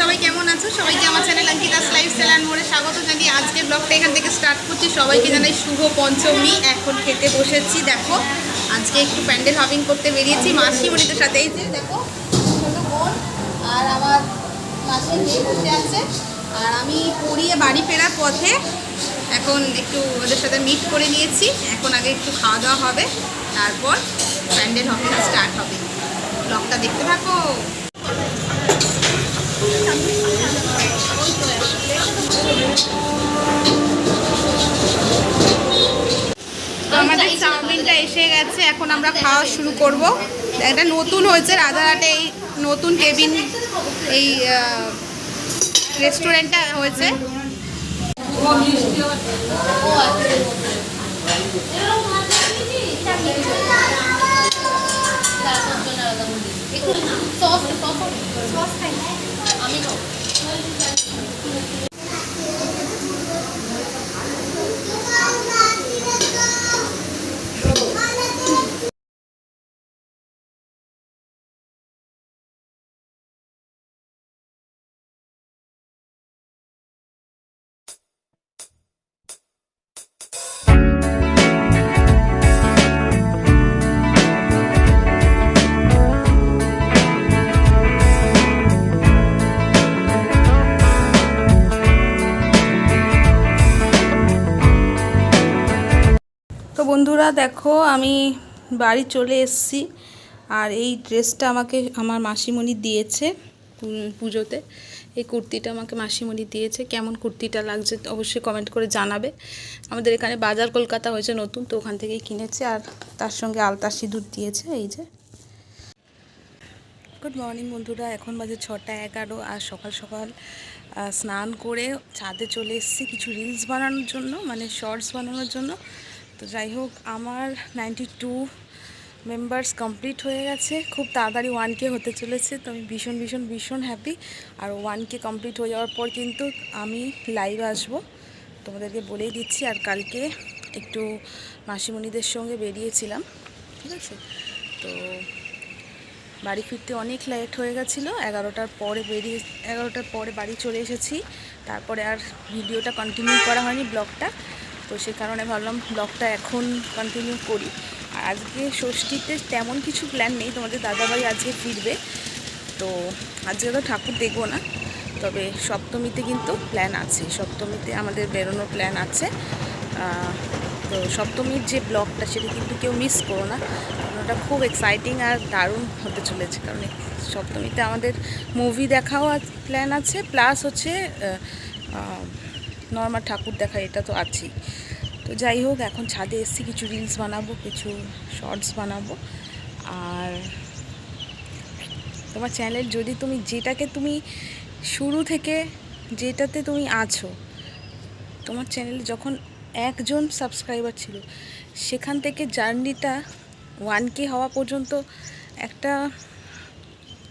সবাই কেমন আছো? সবাইকে আমার চ্যানেল অঙ্কিতাস লাইফস্টাইল অ্যান্ড মোড়ে স্বাগত জানিয়ে আজকে ব্লগটা এখান থেকে স্টার্ট করছি। সবাইকে জানাই শুভ পঞ্চমী। এখন খেতে বসেছি, দেখো। আজকে একটু প্যান্ডেল হবিং করতে বেরিয়েছি। মাসি মনিদের সাথে এই যে, দেখো, ছোটো বোন আর আমার মাসির মেয়ে বসে আছে। আর আমি পড়িয়ে বাড়ি ফেরার পথে এখন একটু ওদের সাথে মিট করে নিয়েছি। এখন আগে একটু খাওয়া দাওয়া হবে, তারপর প্যান্ডেল হবিং স্টার্ট হবে। ব্লগটা দেখতে থাকো। গেছে, এখন আমরা খাওয়া শুরু করব। একটা নতুন হয়েছে রাজারহাটে এই নতুন কেবিন, এই রেস্টুরেন্টটা হয়েছে। তো বন্ধুরা, দেখো আমি বাড়ি চলে এসেছি আর এই ড্রেসটা আমাকে আমার মাসিমণি দিয়েছে পুজোতে। এই কুর্তিটা আমাকে মাসিমণি দিয়েছে। কেমন কুর্তিটা লাগছে অবশ্যই কমেন্ট করে জানাবে। আমাদের এখানে বাজার কলকাতা হয়েছে নতুন, তো ওখান থেকেই কিনেছে আর তার সঙ্গে আলতা সিঁদুর দিয়েছে, এই যে। গুড মর্নিং বন্ধুরা, এখন বাজে ছটা এগারো আর সকাল সকাল স্নান করে ছাদে চলে এসেছি। কিছু রিলস বানানোর জন্য মানে শর্টস বানানোর জন্য। তো যাই হোক, আমার নাইনটি টু মেম্বার্স কমপ্লিট হয়ে গেছে। খুব তাড়াতাড়ি ওয়ান কে হতে চলেছে, তো আমি ভীষণ ভীষণ ভীষণ হ্যাপি আর ওয়ান কে কমপ্লিট হয়ে যাওয়ার পর কিন্তু আমি লাইভ আসব। তোমাদেরকে বলেই দিচ্ছি, আর কালকে একটু মাসিমণিদের সঙ্গে বেরিয়েছিলাম, ঠিক আছে? তো বাড়ি ফিরতে অনেক লেট হয়ে গেছিল, এগারোটার পরে বেরিয়ে, এগারোটার পরে বাড়ি চলে এসেছি। তারপরে আর ভিডিওটা কন্টিনিউ করা হয়নি ব্লগটা তো সে কারণে ভাবলাম ব্লগটা এখন কন্টিনিউ করি। আর আজকে ষষ্ঠীতে তেমন কিছু প্ল্যান নেই, তোমাদের দাদাভাই আজকে ফিরবে। তো আজকে তো ঠাকুর দেখব না, তবে সপ্তমীতে কিন্তু প্ল্যান আছে। সপ্তমীতে আমাদের বেরোনোর প্ল্যান আছে। তো সপ্তমীর যে ব্লগটা সেটা কিন্তু কেউ মিস করো না। কারণ ওটা খুব এক্সাইটিং আর দারুণ হতে চলেছে। কারণ সপ্তমীতে আমাদের মুভি দেখাও প্ল্যান আছে প্লাস হচ্ছে নর্মাল ঠাকুর দেখা এটা তো আছেই। তো যাই হোক, এখন ছাদে এসেছি, কিছু রিলস বানাবো, কিছু শর্টস বানাবো। আর তোমার চ্যানেল যদি তুমি, যেটাকে তুমি শুরু থেকে, যেটাতে তুমি আছো, তোমার চ্যানেলে যখন একজন সাবস্ক্রাইবার ছিল, সেখান থেকে জার্নিটা ওয়ান কে হওয়া পর্যন্ত একটা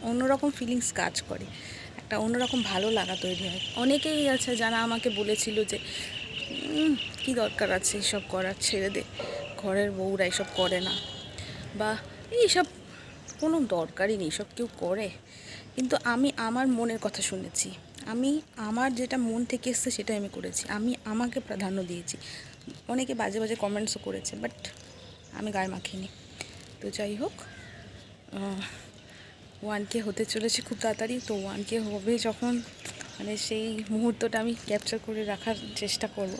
অন্যরকম ফিলিংস কাজ করে। একটা অন্যরকম ভালো লাগা তৈরি হয়। অনেকেই আছে যারা আমাকে বলেছিল যে "উম, কি দরকার আছে এসব করার? ছেড়ে দে। ঘরের বউরা এসব করে না। বা এইসব কোনো দরকারই নেই সব কেউ করে? কিন্তু আমি আমার মনের কথা শুনেছি। আমি আমার যেটা মন থেকে এসছে সেটাই আমি করেছি। আমি আমাকে প্রাধান্য দিয়েছি। অনেকে বাজে বাজে কমেন্টসও করেছে বাট আমি গায়ে মাখিনি। তো যাই হোক ওয়ান কে হতে চলেছে খুব তাড়াতাড়ি। তো ওয়ান কে হবে যখন মানে সেই মুহূর্তটা আমি ক্যাপচার করে রাখার চেষ্টা করব।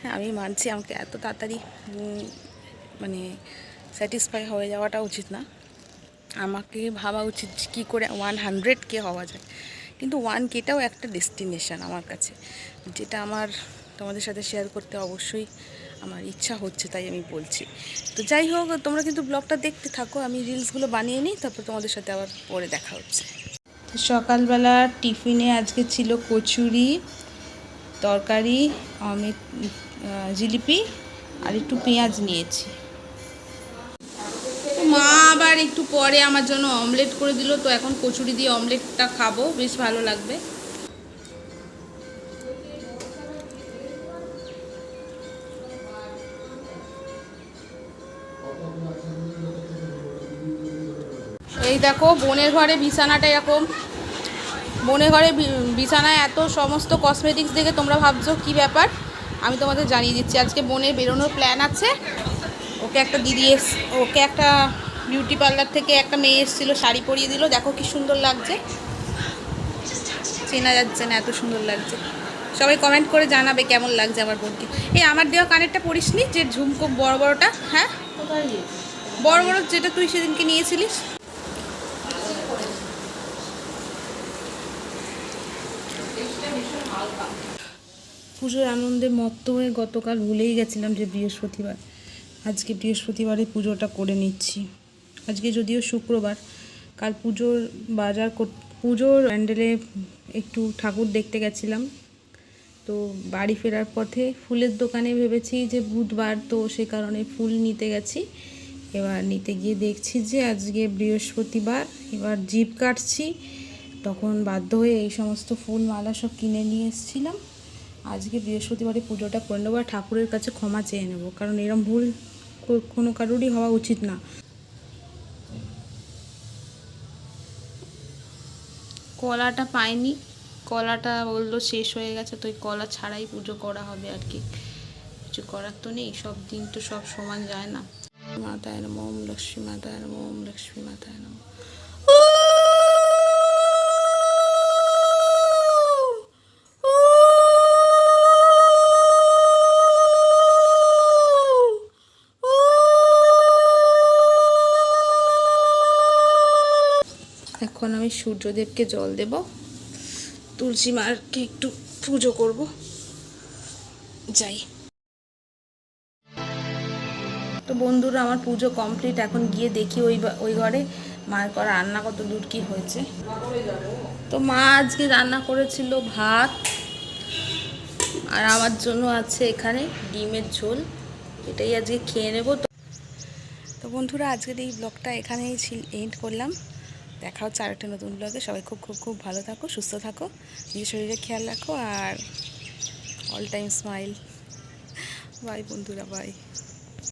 হ্যাঁ আমি মানছি আমাকে এত তাড়াতাড়ি মানে স্যাটিসফাই হয়ে যাওয়াটা উচিত না। আমাকে ভাবা উচিত কি করে ওয়ান হান্ড্রেড কে হওয়া যায়। কিন্তু ওয়ান কেটাও একটা ডেস্টিনেশন আমার কাছে। যেটা আমার তোমাদের সাথে শেয়ার করতে অবশ্যই আমার ইচ্ছা হচ্ছে, তাই আমি বলছি। তো যাই হোক, তোমরা কিন্তু ব্লগটা দেখতে থাকো, আমি রিলসগুলো বানিয়ে নিই, তারপর তোমাদের সাথে আবার পরে দেখা হচ্ছে। সকালবেলা টিফিনে আজকে ছিল কচুরি, তরকারি অমিত জিলিপি আর একটু পেঁয়াজ নিয়েছি। মা আবার একটু পরে আমার জন্য অমলেট করে দিল, তো এখন কচুরি দিয়ে অমলেটটা খাব, বেশ ভালো লাগবে। এই দেখো, বোনের ঘরে বিছানাটা এরকম। মনে ঘরে বিছানায় এত সমস্ত কসমেটিক্স দেখে তোমরা ভাবছ কি ব্যাপার? আমি তোমাদের জানিয়ে দিচ্ছি, আজকে বোনের বেরোনোর প্ল্যান আছে। ওকে একটা দিদি এস, ওকে একটা বিউটি পার্লার থেকে একটা মেয়ে এসেছিল, শাড়ি পরিয়ে দিল। দেখো কি সুন্দর লাগছে। চেনা যাচ্ছে না, এত সুন্দর লাগছে। সবাই কমেন্ট করে জানাবে কেমন লাগছে আমার বোনকে। এই, আমার দেওয়া কানেরটা পরিসনি, যে ঝুমকো বড় বড়টা হ্যাঁ? বড় বড় যেটা তুই সেদিনকে নিয়েছিলিস? পুজোর আনন্দে মত্ত হয়ে গতকাল ভুলেই গেছিলাম যে বৃহস্পতিবার। আজকে বৃহস্পতিবারে পুজোটা করে নিচ্ছি। আজকে যদিও শুক্রবার, কাল পুজোর বাজার পুজোর প্যান্ডেলে একটু ঠাকুর দেখতে গেছিলাম। তো বাড়ি ফেরার পথে ফুলের দোকানে ভেবেছি যে বুধবার তো সে কারণে ফুল নিতে গেছি। এবার নিতে গিয়ে দেখছি যে আজকে বৃহস্পতিবার, এবার জিপ কাটছি। তখন বাধ্য হয়ে এই সমস্ত ফুল মালা সব কিনে নিয়ে এসেছিলাম। আজকে বৃহস্পতিবারে পুজোটা করে নেব আর ঠাকুরের কাছে ক্ষমা চেয়ে নেব। কারণ এরম ভুল কোনো কারোরই হওয়া উচিত না। কলাটা পাইনি। কলাটা বলল শেষ হয়ে গেছে, তো ওই কলা ছাড়াই পুজো করা হবে আর কি। কিছু করার তো নেই, সব দিন তো সব সমান যায় না। মাতায় নম লক্ষ্মী মাতায় নম লক্ষ্মী মাতায় নম। এখন আমি সূর্যদেবকে জল দেব। তুলসী মারকে একটু পুজো করব। যাই। তো বন্ধুরা, আমার পুজো কমপ্লিট। এখন গিয়ে দেখি ওই ওই ঘরে মায়ের করা রান্না কত দূর কি হয়েছে। তো মা আজকে রান্না করেছিল ভাত আর আমার জন্য আছে এখানে ডিমের ঝোল। এটাই আজকে খেয়ে নেব। তো বন্ধুরা, আজকের এই ব্লগটা এখানেই এন্ড করলাম। দেখা হচ্ছে আরেকটা নতুন ব্লগে সবাই খুব খুব খুব ভালো থাকো, সুস্থ থাকো, নিজের শরীরে খেয়াল রাখো আর অল টাইম স্মাইল বাই বন্ধুরা বাই